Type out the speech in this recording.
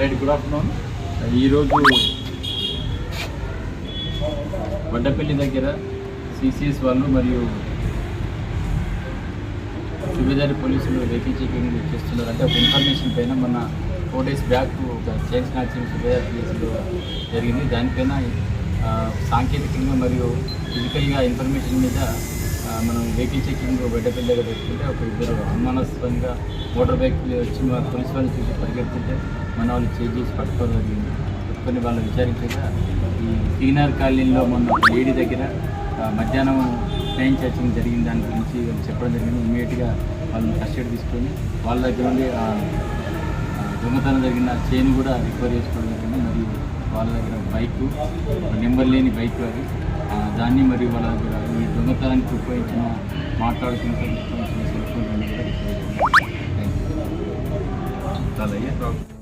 Right good afternoon ఈరోజు వడ్డపల్లి దగ్గర CCS వాళ్ళు మరియు సుబేదారి పోలీసులు వెహికల్ చెకింగ్ చేస్తున్నారు అంటే ఒక ఇన్ఫర్మేషన్ పైన మొన్న ఫోర్ డేస్ బ్యాక్ ఒక చైన్ స్నాచింగ్ సుబేదారి పోలీసులు జరిగింది. దానిపైన సాంకేతికంగా మరియు ఫిజికల్గా ఇన్ఫర్మేషన్ మీద మనం వెహికల్ చెకింగ్ వడ్డపల్లి దగ్గర పెట్టుకుంటే ఒక ఇద్దరు అనుమానాస్పదంగా మోటార్ బైక్ వచ్చి మా పోలీస్ వాళ్ళు చూసి పరిగెడుతుంటే మన వాళ్ళు చేంజ్ చేసి పట్టుకోవడం జరిగింది. పట్టుకొని వాళ్ళు విచారించగా ఈ సీనియర్ కాలనీలో మొన్న లేడీ దగ్గర మధ్యాహ్నం ట్రైన్ చార్జింగ్ జరిగిన దాని గురించి వాళ్ళు చెప్పడం జరిగింది. ఇమీడియట్గా వాళ్ళని కస్టడీ తీసుకొని వాళ్ళ దగ్గర నుండి దొంగతనం జరిగిన చైన్ కూడా రికవర్ చేసుకోవడం జరిగింది. మరియు వాళ్ళ దగ్గర బైకు నెంబర్ లేని బైక్ అది. దాన్ని మరియు వాళ్ళ దగ్గర ఈ దొంగతనానికి ఉపయోగించిన మాట్లాడుకున్న ఉపయోగించిన సెల్ ఫోన్ కూడా రికవర్ చేశారు